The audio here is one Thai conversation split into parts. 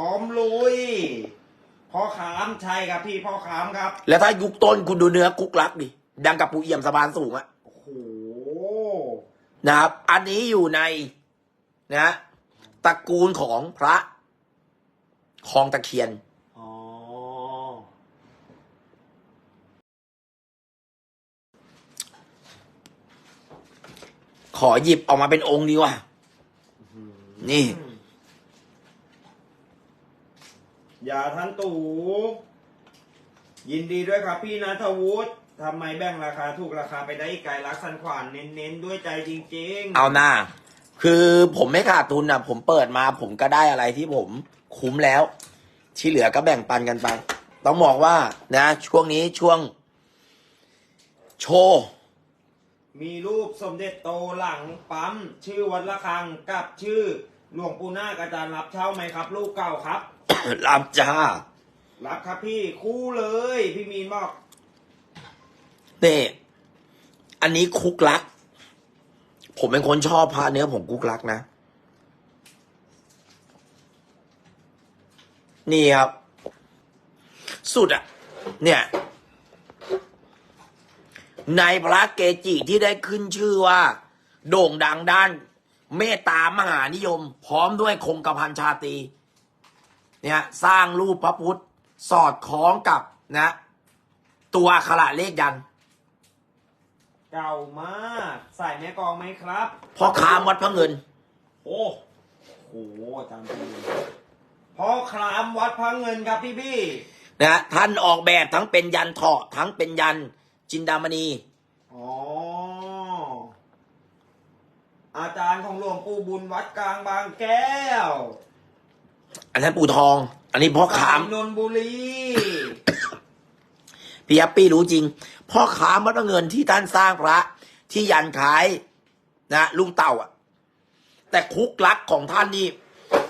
ร้อมลุยพ่อขามใช่ครับพี่พ่อขามครับ แล้วถ้ายุคต้นคุณดูเนื้อกุ๊กลักดิดังกับปูเอี่ยมสะพานสูงอะโอ้โหนะครับ อันนี้อยู่ในนะตระกูลของพระคลองตะเคียนอ๋อขอหยิบออกมาเป็นองค์ดีกว่า นี่ อย่าท่านตู่ยินดีด้วยครับพี่นัทวุฒิทำไมแบ่งราคาถูกราคาไปได้อีกไกลรักสันขวานเน้นๆด้วยใจจริงๆ เอาหน้า คือผมไม่ขาดทุนอะผมเปิดมาผมก็ได้อะไรที่ผมคุ้มแล้ว ที่เหลือก็แบ่งปันกันไป ต้องบอกว่านะ ช่วงนี้ช่วง โชว์มีรูปสมเด็จโตหลังปั๊ม ชื่อวัดละคังกับชื่อหลวงปู่นาคอาจารย์รับเช่าไหมครับ ลูกเก่าครับ รับจ้า รับครับพี่คู่เลย พี่มีนบอกนี่ อันนี้คุกลัก ผมเป็นคนชอบพระเนื้อผมคุกลักนะ นี่ครับ สุดอะเนี่ย ในพระเกจิที่ได้ขึ้นชื่อว่า โด่งดังด้าน เมตตามหานิยม พร้อมด้วยคงกระพันชาตรี เนี่ยสร้างรูปพระพุทธ สอดคล้องกับนะ ตัวอักขระเลขยันต์เก่ามาก ใส่แม่กองไหมครับ พ่อค้าวัดพระเงิน โอ้โหอาจารย์พีพ่อครามวัดพระเงินครับพี่พี่นะฮะท่านออกแบบทั้งเป็นยันเถาะทั้งเป็นยันจินดามณีอ๋ออาจารย์ของหลวงปู่บุญวัดกลางบางแก้ว อันนั้นปู่ทอง อันนี้พ่อขาม นนบุรีพี่ยัปปี้รู้จริง พ่อขามวัดพระเงินที่ท่านสร้างพระ ที่ยันขายนะลุงเต่าอะ แต่คุกลักของท่านนี่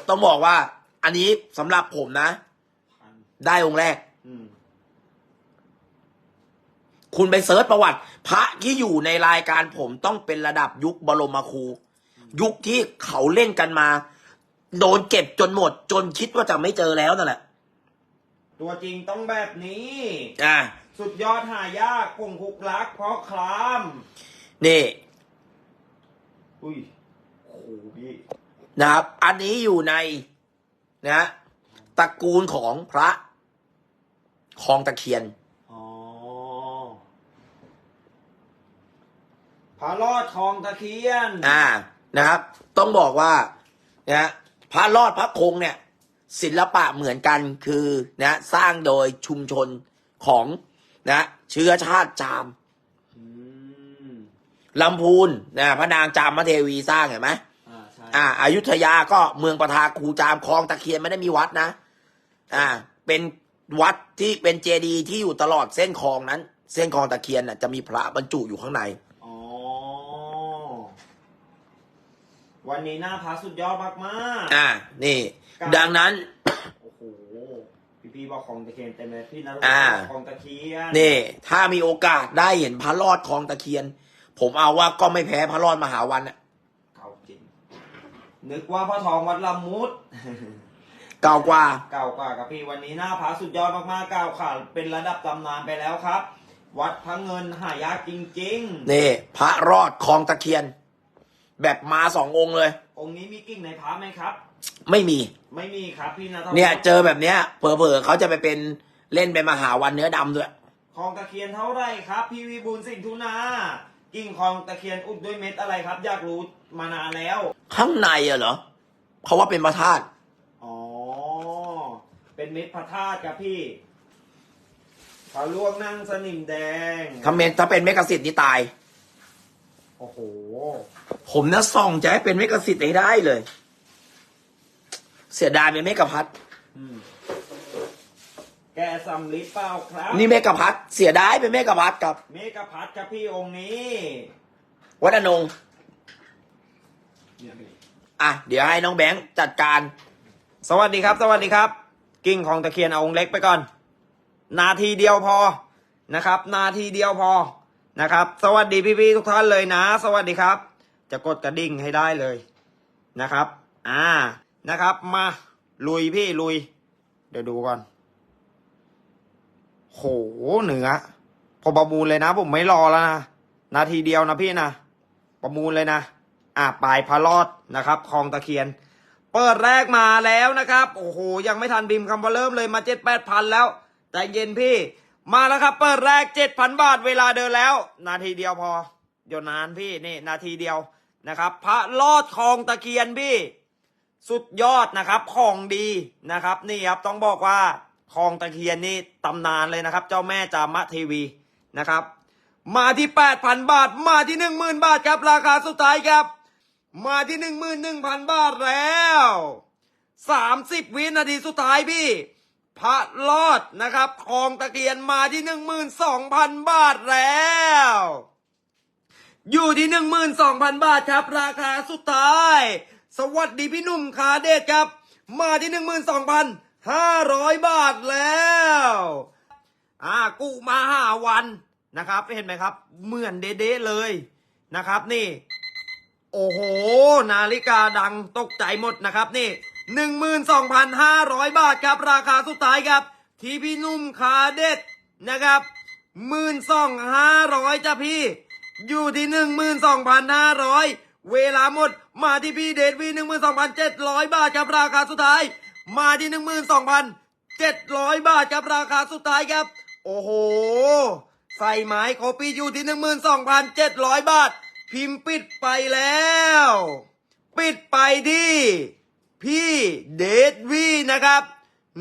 ต้องบอกว่า อันนี้สำหรับผมนะ ได้องค์แรก อืมคุณไปเซิร์ชประวัติ พระที่อยู่ในรายการผมต้องเป็นระดับยุคบรมครู ยุคที่เขาเล่นกันมา โดนเก็บจนหมด จนคิดว่าจะไม่เจอแล้วนั่นแหละ ตัวจริงต้องแบบนี้ อ่า สุดยอดหายากพงคุกลัก เพราะคลาม นี่ อุ้ยโอ้โหพี่นะครับ อันนี้อยู่ในนะตระกูลของพระคลองตะเคียน อ๋อพระรอดทองตะเคียน อ่านะครับ ต้องบอกว่านะ พระรอดพระคงเนี่ยศิลปะเหมือนกันคือนะสร้างโดยชุมชนของนะเชื้อชาติจามอืมลำพูนนะพระนางจามเทวีสร้างเห็นไหมอ่าใช่อ่าอายุทยาก็เมืองประทาคูจามคลองตะเคียนไม่ได้มีวัดนะ อ่า เป็นวัดที่เป็นเจดีย์ที่อยู่ตลอดเส้นคลองนั้น เส้นคลองตะเคียนน่ะจะมีพระบรรจุอยู่ข้างใน อ๋อ วันนี้หน้าพระสุดยอดมากๆอ่า นี่ ดังนั้น โอ้โห พี่พี่บอกของตะเคียนเต็มเลยพี่นัทอ่าบอกของตะเคียน นี่ ถ้ามีโอกาสได้เห็นพระรอดคลองตะเคียน ผมเอาว่าก็ไม่แพ้พระรอดมหาวันน่ะเก่าจริง นึกว่าพระทองวัดละมุด เก่ากว่า เก่ากว่ากับพี่วันนี้หน้าพระสุดยอดมากๆเก่าค่ะ เป็นระดับตำนานไปแล้วครับ วัดพระเงินหายากจริงนี่ พระรอดคลองตะเคียน แบบมาสององค์เลยๆองค์นี้มีกิ่งในพระไหมครับ ไม่มี ไม่มีครับพี่นัทเนี่ยเจอแบบเนี้ยเผลอๆเขาจะไปเป็นเล่นเป็นมหาวันเนื้อดำด้วยคลองตะเคียนเท่าไหรครับ พี่วิบูลย์สินทุนากิ่งคลองตะเคียนอุดด้วยเม็ดอะไรครับ อยากรู้มานานแล้ว ข้างในอะเหรอเขาว่าเป็นพระธาตุอ๋อเป็นเม็ดพระธาตุครับพี่เขาลวกนั่งสนิมแดงถ้าเป็นถ้าเป็นเมกะสิทธิ์นี่ตาย โอ้โห ผมนะส่องจะให้เป็นเมกะสิทธิ์ให้ได้เลย เสียดายเป็นเมกะพัดอืมแกสำลิดเปล่าครับ นี่เมกะพัดเสียดายเป็นเมกะพัดกับ เมกะพัดครับพี่องค์นี้ วัดอนงค์เนี่ยพี่อะ เดี๋ยวให้น้องแบงค์จัดการ สวัสดีครับ สวัสดีครับ กิ่งของตะเคียนเอาองค์เล็กไปก่อน นาทีเดียวพอนะครับ นาทีเดียวพอ นะครับ สวัสดีพี่ๆทุกท่านเลยนะ สวัสดีครับ จะกดกระดิ่งให้ได้เลยนะครับ อ่านะครับ มาลุยพี่ลุย เดี๋ยวดูก่อน โหเหนือพอประมูลเลยนะ ผมไม่รอแล้วนะนาทีเดียวนะพี่นะประมูลเลยนะอะปลายพระรอดนะครับคลองตะเคียน เปิดแรกมาแล้วนะครับ โอ้โห ยังไม่ทันบิมคำว่าเริ่มเลยมาเจ็ดแปดพันแล้วใจเย็นพี่ มาแล้วครับ เปิดแรกเจ็ดพันบาทเวลาเดินแล้ว นาทีเดียวพอเดี๋ยวนานพี่นี่ นาทีเดียวนะครับ พระลอดคลองตะเคียนพี่ สุดยอดนะครับของดีนะครับ นี่ครับต้องบอกว่าคลองตะเคียนนี่ตำนานเลยนะครับ เจ้าแม่จามะเทวีนะครับ มาที่แปดพันบาท มาที่หนึ่งหมื่นบาทครับราคาสุดท้ายครับ มาที่หนึ่งหมื่นหนึ่งพันบาทแล้วสามสิบวินาทีสุดท้ายพี่ พระรอดนะครับ คลองตะเคียนมาที่หนึ่งหมื่นสองพันบาทแล้ว อยู่ที่หนึ่งหมื่นสองพันบาทครับ ราคาสุดท้าย สวัสดีพี่นุ่มคาเดชครับ มาที่หนึ่งหมื่นสองพันห้าร้อยบาทแล้วอ่ากูมาห้าวันนะครับเห็นไหมครับ เหมือนเด๊ะเลยนะครับ นี่ โอ้โห นาฬิกาดังตกใจหมดนะครับนี่ หนึ่งหมื่นสองพันห้าร้อยบาทครับราคาสุดท้ายครับที่พี่นุ่มคาเด็ดนะครับหมื่นสองห้าร้อยจ้ะพี่ อยู่ที่หนึ่งหมื่นสองพันห้าร้อยเวลาหมดมาที่พี่เดชวีหนึ่งหมื่นสองพันเจ็ดร้อยบาทครับราคาสุดท้าย มาที่หนึ่งหมื่นสองพันเจ็ดร้อยบาทครับราคาสุดท้ายครับ โอ้โห ใส่ไม้โคปีอยู่ที่หนึ่งหมื่นสองพันเจ็ดร้อยบาท พิมพ์ปิดไปแล้ว ปิดไปที่ พี่เดชวีนะครับ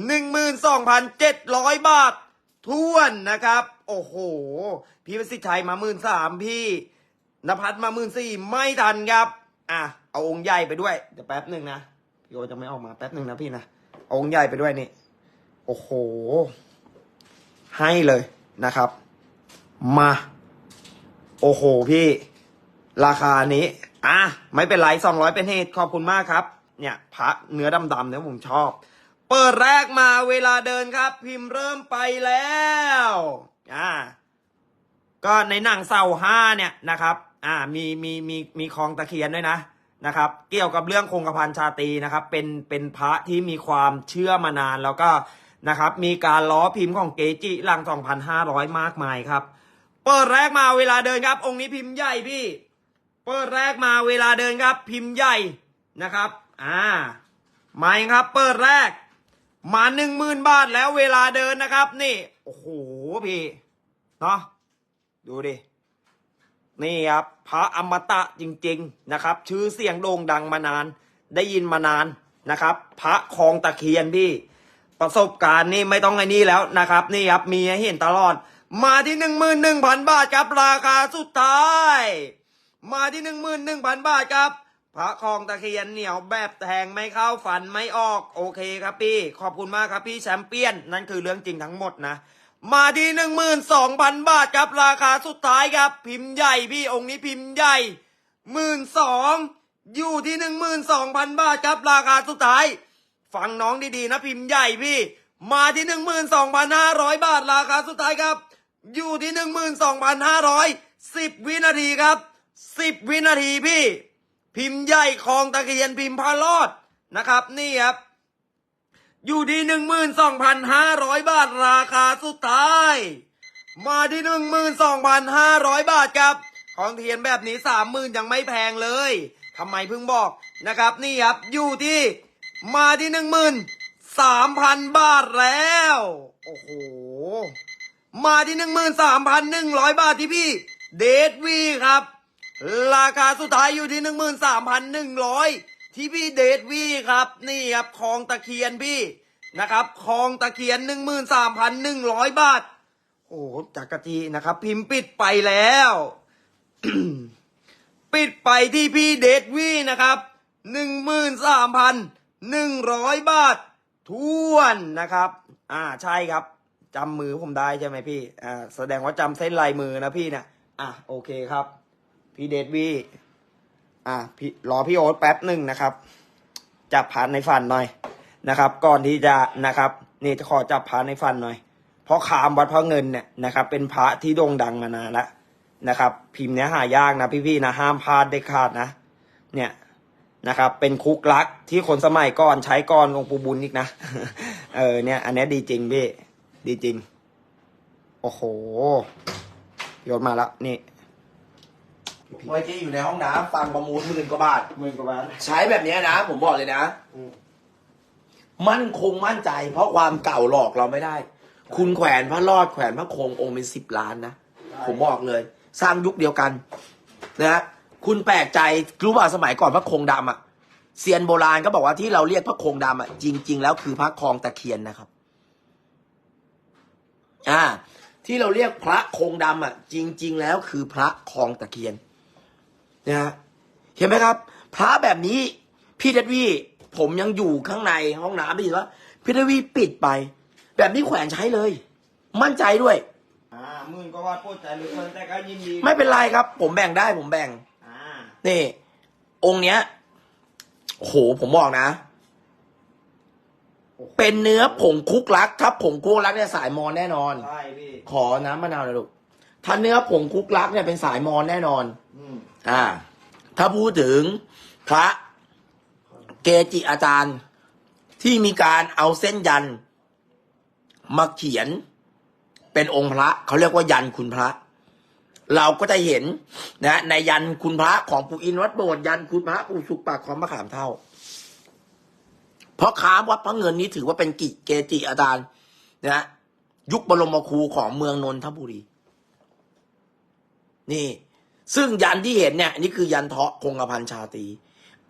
หนึ่งหมื่นสองพันเจ็ดร้อยบาทท้วนนะครับ โอ้โห พี่ประสิทธิ์ชัยมาหมื่นสามพี่นภัสมาหมื่นสี่ไม่ทันครับ อะ เอาองค์ใหญ่ไปด้วย เดี๋ยวแป๊บหนึ่งนะ พี่โอจะไม่ออกมาแป๊บหนึ่งนะพี่นะ เอาองค์ใหญ่ไปด้วยนี่ โอ้โห ให้เลยนะครับ มา โอ้โหพี่ ราคานี้ อะ ไม่เป็นไรสองร้อยเป็นเหตุขอบคุณมากครับ เนี่ยพระเนื้อดำๆเนี่ยผมชอบ เปิดแรกมาเวลาเดินครับ พิมพ์เริ่มไปแล้วอ่าก็ในหนังเสาห้าเนี่ยนะครับ อ่ามีมีมีมีคลองตะเคียนด้วยนะนะครับ เกี่ยวกับเรื่องคงกระพันชาตีนะครับ เป็นเป็นพระที่มีความเชื่อมานานแล้วก็นะครับ มีการล้อพิมพ์ของเกจิหลัง 2,500 มากมายครับ เปิดแรกมาเวลาเดินครับ องค์นี้พิมพ์ใหญ่พี่ เปิดแรกมาเวลาเดินครับ พิมพ์ใหญ่นะครับ อ่ามาครับเปิดแรก มาหนึ่งหมื่นบาทแล้วเวลาเดินนะครับ นี่ โอ้โหพี่เนาะดูดิ นี่ครับพระอมตะจริง ๆนะครับ ชื่อเสียงโด่งดังมานาน ได้ยินมานานนะครับ พระคลองตะเคียนพี่ประสบการณ์นี่ไม่ต้องไอ้นี่แล้วนะครับ นี่ครับมีให้เห็นตลอด มาที่หนึ่งหมื่นหนึ่งพันบาทครับราคาสุดท้าย มาที่หนึ่งหมื่นหนึ่งพันบาทครับ พระคลองตะเคียนเหนียวแบบแทงไม่เข้าฟันไม่ออกโอเคครับพี่ ขอบคุณมากครับพี่แชมเปี้ยน นั่นคือเรื่องจริงทั้งหมดนะ มาที่หนึ่งหมื่นสองพันบาทครับราคาสุดท้ายครับ พิมพ์ใหญ่พี่องค์นี้พิมพ์ใหญ่หมื่นสองอยู่ที่หนึ่งหมื่นสองพันบาทครับราคาสุดท้าย ฟังน้องดีๆนะพิมพ์ใหญ่พี่ มาที่หนึ่งหมื่นสองพันห้าร้อยบาทราคาสุดท้ายครับ อยู่ที่หนึ่งหมื่นสองพันห้าร้อยสิบวินาทีครับสิบวินาทีพี่ พิมพ์ใหญ่คลองตะเคียนพิมพ์พารอดนะครับ นี่ครับ อยู่ที่หนึ่งหมื่นสองพันห้าร้อยบาทราคาสุดท้าย มาที่หนึ่งหมื่นสองพันห้าร้อยบาทครับของเทียนแบบนี้สามหมื่นยังไม่แพงเลยทำไมเพิ่งบอกนะครับ นี่ครับอยู่ที่มาที่หนึ่งหมื่นสามพันบาทแล้ว โอ้โห มาที่หนึ่งหมื่นสามพันหนึ่งร้อยบาทที่พี่ เดทวีครับ ราคาสุดท้ายอยู่ที่หนึ่งหมื่นสามพันหนึ่งร้อยที่พี่เดทวีครับ นี่ครับคลองตะเคียนพี่นะครับคลองตะเคียนหนึ่งหมื่นสามพันหนึ่งร้อยบาท โอ้จักรจีนะครับ พิมพ์ปิดไปแล้ว ปิดไปที่พี่เดทวีนะครับหนึ่งหมื่นสามพันหนึ่งร้อยบาทท้วนนะครับ อ่าใช่ครับจำมือผมได้ใช่ไหมพี่ อ่า แสดงว่าจำเส้นลายมือนะพี่นะอะ โอเคครับ พี่เดทวีอะพี่รอพี่โอ๊ตแป๊บหนึ่งนะครับ จับพานในฝันหน่อยนะครับ ก่อนที่จะนะครับ นี่จะขอจับพานในฝันหน่อย เพราะขามวัดพระเงินเนี่ยนะครับ เป็นพระที่โด่งดังมานานแล้วนะครับ พิมพ์เนี้ยหายากนะพี่ๆนะห้ามพลาดเด็ดขาดนะ เนี่ยนะครับ เป็นคุกลักที่คนสมัยก่อนใช้ก่อนหลวงปู่บุญอีกนะเออเนี่ย อันนี้ดีจริงพี่ดีจริง โอ้โหโยนมาแล้วนี่ เมื่อกี้อยู่ในห้องน้ำฟังประมูลหมื่นกว่าบาท หมื่นกว่าบาท ใช้แบบเนี้ยนะ ผมบอกเลยนะ อืม มั่นคงมั่นใจ เพราะความเก่าหลอกเราไม่ได้ คุณแขวนพระรอดแขวนพระคงองค์เป็นสิบล้านนะ ผมบอกเลย สร้างยุคเดียวกันนะฮะคุณแปลกใจรู้ป่ะสมัยก่อนพระคงดำอะเซียนโบราณก็บอกว่าที่เราเรียกพระคงดำอะจริง ๆ แล้วคือพระคลองตะเคียนนะครับ อ่า ที่เราเรียกพระคงดำอะ จริง ๆ แล้วคือพระคลองตะเคียน นะฮะเห็นไหมครับ พระแบบนี้พี่เดดวี่ผมยังอยู่ข้างในห้องน้ำได้ยินว่าพี่เดดวี่ปิดไป แบบนี้แขวนใช้เลย มั่นใจด้วยอ่าหมื่นกว่าบาทปวดใจเหลือเกินแต่ก็ยินดีไม่เป็นไรครับ ผมแบ่งได้ผมแบ่งอ่านี่ องค์เนี้ยโหผมบอกนะโอ้โหเป็นเนื้อผงคุกลัก ถ้าผงคุกลักเนี่ยสายมอนแน่นอน ใช่พี่ขอน้ำมะนาวหน่อยลูกถ้าเนื้อผงคุกลักเนี่ยเป็นสายมอนแน่นอน อืม อ่า ถ้าพูดถึงพระเกจิอาจารย์ที่มีการเอาเส้นยันมาเขียนเป็นองค์พระเขาเรียกว่ายันคุณพระ เราก็จะเห็นนะในยันคุณพระของปู่อินวัดโบสถ์ยันคุณพระปู่สุกปากของมะขามเท่า เพราะค้าวัดพระเงินนี้ถือว่าเป็นกิจเกจิอาจารย์นะยุคบรมครูของเมืองนนทบุรี นี่ ซึ่งยันที่เห็นเนี่ยนี่คือยันเทาะคงกระพันชาตรี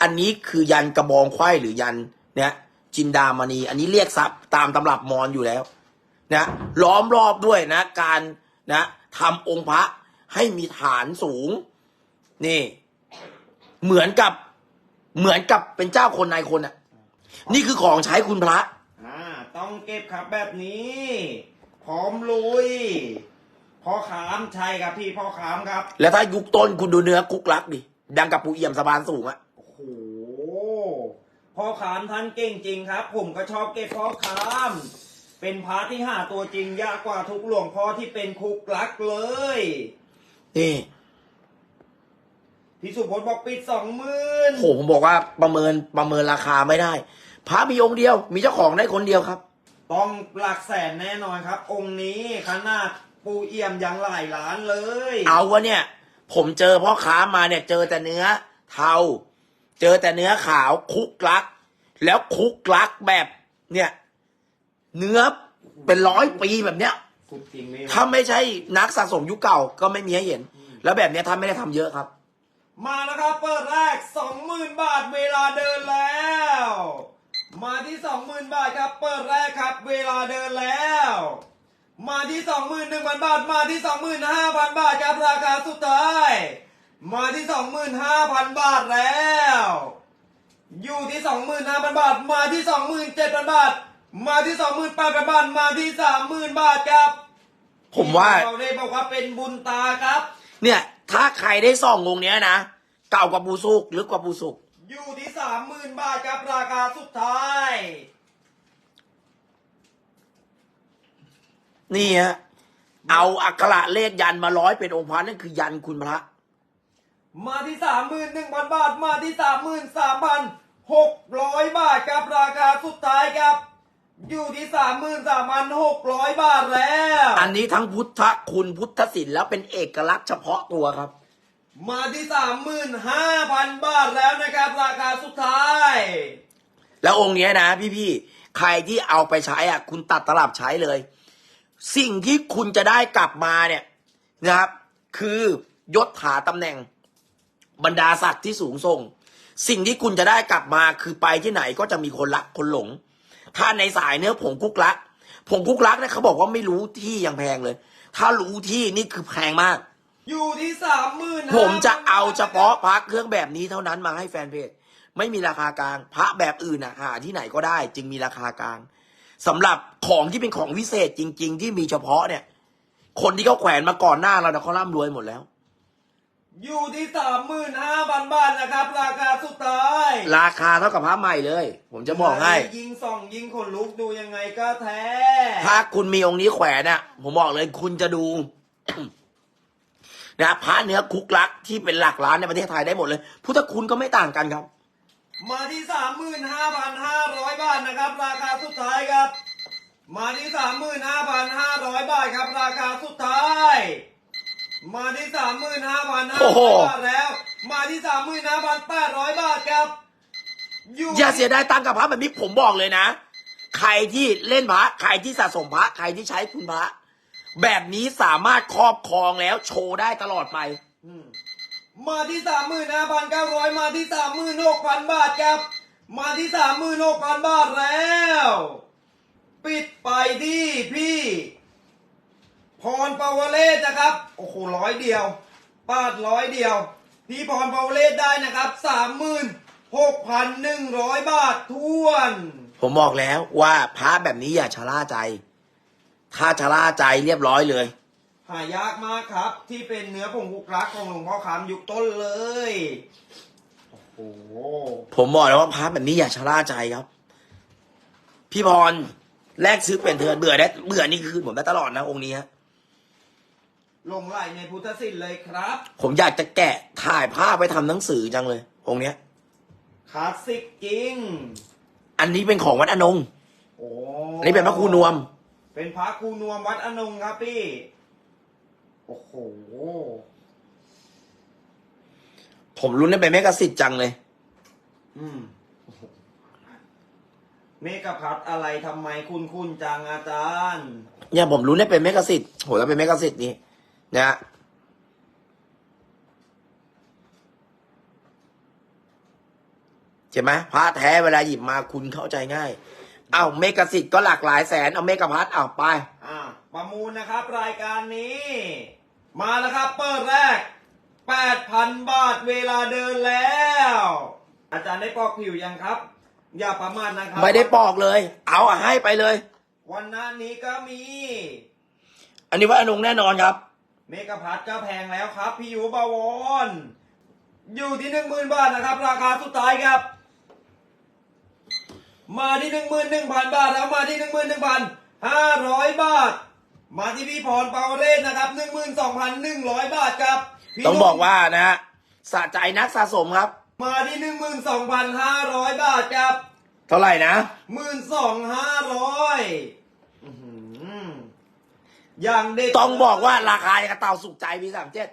อันนี้คือยันกระบองไขว้หรือยันเนี่ยจินดามณี อันนี้เรียกทรัพย์ตามตำรับมอญอยู่แล้วนะล้อมรอบด้วยนะ การนะทำองค์พระให้มีฐานสูง นี่ เหมือนกับเหมือนกับเป็นเจ้าคนนายคนอะ นี่คือของใช้คุณพระ อ่า ต้องเก็บครับแบบนี้ พร้อมลุย พ่อขามใช่ครับพี่พ่อขามครับ แล้วถ้ายุคต้นคุณดูเนื้อคุกลักดิดังกับปูเอี่ยมสะพานสูงอะโอ้โหพ่อขามท่านเก่งจริงครับ ผมก็ชอบเก็บพ่อขาม เป็นพระที่หาตัวจริงยากกว่าทุกหลวงพ่อที่เป็นคุกลักเลยนี่พี่สุพจน์บอกปิดสองหมื่นโหผมบอกว่าประเมินประเมินราคาไม่ได้พระมีองค์เดียว มีเจ้าของได้คนเดียวครับ ต้องหลักแสนแน่นอนครับ องค์นี้ขนาด ปูเอี่ยมยังหลายล้านเลยเอาวะเนี่ย ผมเจอพ่อค้ามาเนี่ย เจอแต่เนื้อเทาเจอแต่เนื้อขาวคุกลัก แล้วคุกลักแบบเนี่ย เนื้อเป็นร้อยปีแบบเนี้ยสุดจริงนี่ถ้าไม่ใช่นักสะสมยุคเก่าก็ไม่มีให้เห็น แล้วแบบเนี้ยท่านไม่ได้ทำเยอะครับ มาแล้วครับ เปิดแรกสองหมื่นบาทเวลาเดินแล้ว มาที่สองหมื่นบาทครับ เปิดแรกครับ เวลาเดินแล้ว มาที่สองหมื่นหนึ่งพันบาท มาที่สองหมื่นห้าพันบาทครับราคาสุดท้าย มาที่สองหมื่นห้าพันบาทแล้ว อยู่ที่สองหมื่นห้าพันบาท มาที่สองหมื่นเจ็ดพันบาท มาที่สองหมื่นแปดพันบาท มาที่สามหมื่นบาทครับผมว่าเราได้บอกว่าเป็นบุญตาครับ เนี่ย ถ้าใครได้ส่ององค์เนี้ยนะ เก่ากว่าปูสุกหรือกว่าปูสุก อยู่ที่สามหมื่นบาทครับราคาสุดท้าย นี่ฮะเอาอักขระเลขยันมาร้อยเป็นองค์พระนั่นคือยันคุณพระ มาที่สามหมื่นหนึ่งพันบาท มาที่สามหมื่นสามพันหกร้อยบาทครับราคาสุดท้ายครับ อยู่ที่สามหมื่นสามพันหกร้อยบาทแล้วอันนี้ทั้งพุทธคุณพุทธศิลป์แล้วเป็นเอกลักษณ์เฉพาะตัวครับ มาที่สามหมื่นห้าพันบาทแล้วนะครับ ราคาสุดท้าย แล้วองค์เนี้ยนะพี่ๆใครที่เอาไปใช้อะ คุณตัดตลับใช้เลย สิ่งที่คุณจะได้กลับมาเนี่ยนะครับ คือยศถาตำแหน่งบรรดาศักดิ์ที่สูงส่ง สิ่งที่คุณจะได้กลับมาคือไปที่ไหนก็จะมีคนรักคนหลง ถ้าในสายเนื้อผงคุกลักผงคุกลักเนี่ยเขาบอกว่าไม่รู้ที่ยังแพงเลย ถ้ารู้ที่นี่คือแพงมาก อยู่ที่สามหมื่นผมจะเอาเฉพาะพระเครื่องแบบนี้เท่านั้นมาให้แฟนเพจไม่มีราคากลาง พระแบบอื่นอะหาที่ไหนก็ได้ จึงมีราคากลาง สำหรับของที่เป็นของวิเศษจริง ๆ ที่มีเฉพาะเนี่ย คนที่เขาแขวนมาก่อนหน้าเราเนี่ยเขาร่ำรวยหมดแล้ว อยู่ที่สามหมื่นห้าพันบาทนะครับ ราคาสุดท้าย ราคาเท่ากับพระใหม่เลย ผมจะบอกให้ยิงส่องยิงขนลุกดูยังไงก็แท้ ถ้าคุณมีองค์นี้แขวนอะ ผมบอกเลยคุณจะดูนะพระเนื้อคุกลักที่เป็นหลักล้านในประเทศไทยได้หมดเลย พุทธคุณก็ไม่ต่างกันครับ มาที่สามหมื่นห้าพันห้าร้อยบาทนะครับ ราคาสุดท้ายครับ มาที่สามหมื่นห้าพันห้าร้อยบาทครับ ราคาสุดท้าย มาที่สามหมื่นห้าพันห้าโอ้โหร้อยบาทแล้ว มาที่สามหมื่นห้าพันแปดร้อยบาทครับอย่าเสียดายตังค์กับพระแบบนี้ผมบอกเลยนะ ใครที่เล่นพระ ใครที่สะสมพระ ใครที่ใช้คุณพระ แบบนี้สามารถครอบครองแล้วโชว์ได้ตลอดไปอื มาที่สามหมื่นห้าพันเก้าร้อยมาที่สามหมื่นหกพันบาทครับ มาที่สามหมื่นหกพันบาทแล้ว ปิดไปที่พี่ พรปาวเลศนะครับ โอ้โหร้อยเดียวปาดร้อยเดียว พี่พรปาวเลศได้นะครับสามหมื่นหกพันหนึ่งร้อยบาททวน ผมบอกแล้วว่าพระแบบนี้อย่าชะล่าใจ ถ้าชะล่าใจเรียบร้อยเลย หายากมากครับ ที่เป็นเนื้อผงคุกรักของหลวงพ่อคำยุคต้นเลย โอ้โห ผมบอกแล้วว่าพระแบบนี้อย่าชะล่าใจครับ พี่พรแลกซื้อเป็นเถื่อนเบื่อได้เบื่อนี่คือผมได้ตลอดนะองค์นี้ฮะลงไหลในพุทธศิลป์เลยครับ ผมอยากจะแกะถ่ายภาพไปทำหนังสือจังเลย องค์เนี้ยคลาสสิกจริง อันนี้เป็นของวัดอนงโอ้อันนี้เป็นพระครูนวม เป็นพระครูนวมวัดอนงครับพี่ โอ้โห ผมรุ้นได้เป็นแม่กสิทธิ์จังเลย อืม เมกะพัดอะไรทำไมคุณคุณจังอาจารย์ เนี่ยผมรุ้นได้เป็นแม่กสิทธิ์โหแล้วเป็นแม่กสิทธิ์นี่นะฮะเห็นไหมพระแท้เวลาหยิบมาคุณเข้าใจง่ายเอาเมกสิทธิ์ก็หลากหลายแสน เอาเมกพัทเอาไป อ่า ประมูลนะครับ รายการนี้ มาแล้วครับ เปิดแรก 8,000 บาทเวลาเดินแล้ว อาจารย์ได้ปอกผิวยังครับ อย่าประมาทนะครับ ไม่ได้ปอกเลย เอาอะให้ไปเลย วันหนั้นนี้ก็มี อันนี้ว่าอนงแน่นอนครับ เมกะพัทก็แพงแล้วครับ พี่ยูบาวอนอยู่ที่หนึ่งหมื่นบาทนะครับ ราคาสุดท้ายครับ มาที่หนึ่งหมื่นหนึ่งพันบาทแล้วมาที่หนึ่งหมื่นหนึ่งพันห้าร้อยบาท มาที่พี่พรปาวเรศนะครับหนึ่งหมื่นสองพันหนึ่งร้อยบาทครับพี่ต้องบอกว่านะฮะสะใจนักสะสมครับ มาที่หนึ่งหมื่นสองพันห้าร้อยบาทครับ เท่าไหร่นะหมื่นสองห้าร้อยอย่างเด็กต้องบอกว่าราคาอย่างกระเต่าสุขใจปีสามเจ็ด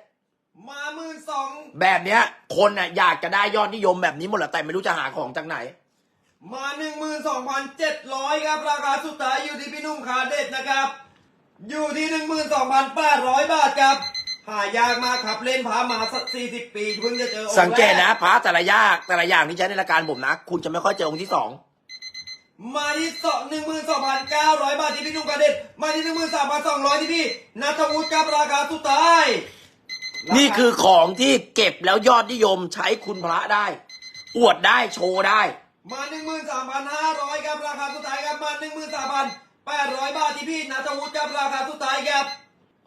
มาหมื่นสองแบบเนี้ย คนน่ะอยากจะได้ยอดนิยมแบบนี้หมดแหละแต่ไม่รู้จะหาของจากไหน มาหนึ่งหมื่นสองพันเจ็ดร้อยครับ ราคาสุดท้ายอยู่ที่พี่นุ่มคาเด็ดนะครับ อยู่ที่หนึ่งหมื่นสองพันแปดร้อยบาทครับ หายากมากครับเล่นพามาสักสี่สิบปีเพิ่งจะเจอองค์สังเกตนะแรพระแต่ละอย่างแต่ละอย่างที่ใช้ในรายการผมนะ คุณจะไม่ค่อยเจอองค์ที่สองมาที่สองหนึ่งหมื่นสองพันเก้าร้อยบาทที่พี่นุ่มคาเด็ดมาที่หนึ่งหมื่นสามพันสองร้อยที่พี่นัทวุฒิครับราคาสุดท้ายนี่คือของที่เก็บแล้วยอดนิยมใช้คุณพระได้ อวดได้โชว์ได้ มาหนึ่งหมื่นสามพันห้าร้อยครับราคาสุดท้ายครับมาหนึ่งหมื่นสามพัน แปดร้อยบาทที่พี่นัทวุฒิครับราคาสุดท้ายครับ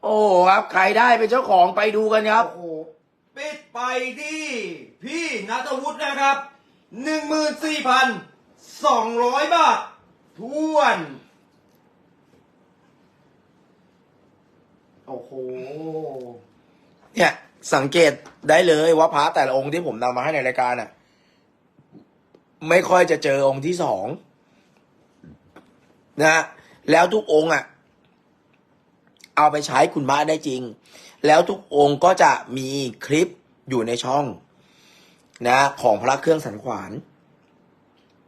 โอ้ครับใครได้เป็นเจ้าของไปดูกันครับ โอ้โหปิดไปที่พี่นัทวุฒินะครับหนึ่งหมื่นสี่พันสองร้อยบาททวน โอ้โห เนี่ยสังเกตได้เลยว่าพระแต่ละองค์ที่ผมนำมาให้ในรายการน่ะ ไม่ค่อยจะเจอองค์ที่สองนะฮะ แล้วทุกองค์อะ เอาไปใช้คุณพระได้จริง แล้วทุกองค์ก็จะมีคลิปอยู่ในช่อง นะ ของพระเครื่องสันขวาน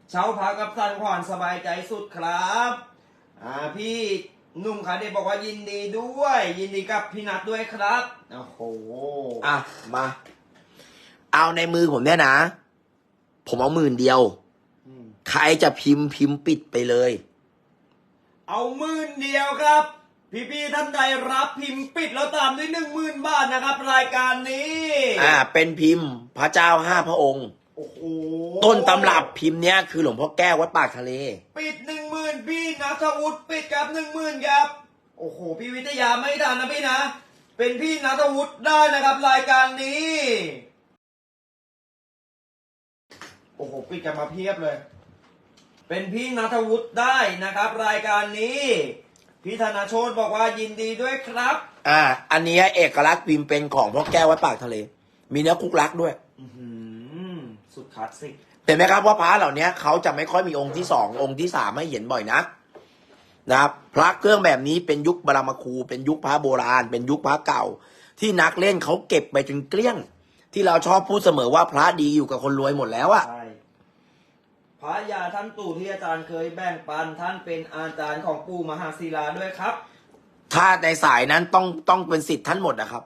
เช้าพักกับสันขวานสบายใจสุดครับอ่าพี่หนุ่มขาเดชบอกว่ายินดีด้วย ยินดีกับพี่นัทด้วยครับโอ้โหอะมา เอาในมือผมเนี่ยนะ ผมเอาหมื่นเดียวอืมใครจะพิมพ์พิมพ์ปิดไปเลย เอาหมื่นเดียวครับ พี่ๆท่านใดรับพิมพ์ปิดแล้วตามด้วยหนึ่งหมื่นบาทนะครับ รายการนี้อ่าเป็นพิมพ์พระเจ้าห้าพระองค์ โอ้โหต้นตำรับพิมพ์เนี้ยคือหลวงพ่อแก้ววัดปากทะเล ปิดหนึ่งหมื่นพี่นัทวุฒิปิดครับหนึ่งหมื่นครับ โอ้โหพี่วิทยาไม่ทันนะพี่นะ เป็นพี่นัทวุฒิได้นะครับ รายการนี้ โอ้โหปิดกันมาเพียบเลย เป็นพี่นัทวุฒิได้นะครับ รายการนี้ พี่ธนาโชตบอกว่ายินดีด้วยครับ อ่า อันเนี้ยเอกลักษณ์พิมพ์เป็นของพ่อแก้ววัดปากทะเล มีเนื้อคุกลักด้วย อื้อหือสุดคลาสสิกเห็นไหมครับว่าพระเหล่านี้เขาจะไม่ค่อยมีองค์ที่สององค์ที่สามให้เห็นบ่อยนักนะครับพระเครื่องแบบนี้เป็นยุคบรมครู เป็นยุคพระโบราณ เป็นยุคพระเก่า ที่นักเล่นเขาเก็บไปจนเกลี้ยง ที่เราชอบพูดเสมอว่าพระดีอยู่กับคนรวยหมดแล้วอะ ใช่ พระยาท่านตู่ที่อาจารย์เคยแบ่งปันท่านเป็นอาจารย์ของปู่มหาศิลาด้วยครับ ถ้าในสายนั้นต้องต้องเป็นสิทธิ์ท่านหมดนะครับ